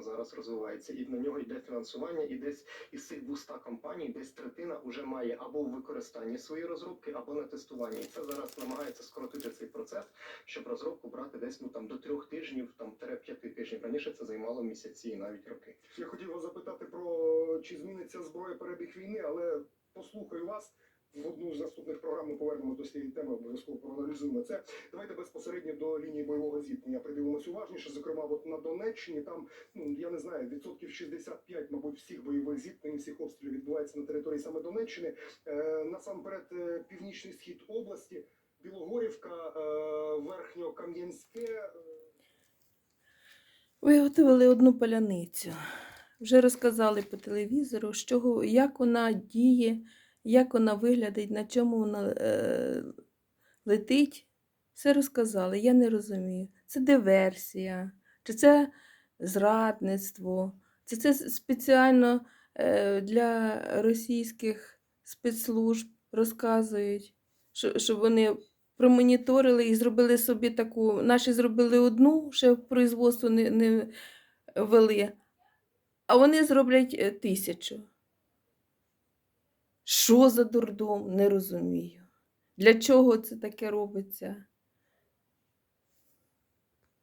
успішно зараз розвивається, і на нього йде фінансування, і десь із цих 200 компаній, десь третина вже має або в використанні свої розробки, або на тестуванні. І це зараз намагається скоротити цей процес, щоб розробку брати десь ну там до трьох тижнів, там тире п'яти тижнів. Раніше це займало місяці і навіть роки. Я хотів вас запитати про чи зміниться зброя перебіг війни, але послухаю вас. В одну з наступних програм ми повернемо до цієї теми, обов'язково проаналізуємо це. Давайте безпосередньо до лінії бойового зіткнення придивимось уважніше. Зокрема, от на Донеччині там ну я не знаю, відсотків 65, мабуть, всіх бойових зіткнень, всіх обстрілів відбувається на території саме Донеччини. Е, насамперед, е, північний схід області, Білогорівка, е, Верхньокам'янське. Виготовили одну паляницю. Вже розказали по телевізору, що, го- як вона діє, як вона виглядить, на чому вона е, летить. Все розказали, я не розумію. Це диверсія, чи це зрадництво, чи це спеціально е, для російських спецслужб розказують, що, щоб вони промоніторили і зробили собі таку. Наші зробили одну, ще в производство не, не вели, а вони зроблять е, тисячу. Що за дурдом? Не розумію. Для чого це таке робиться?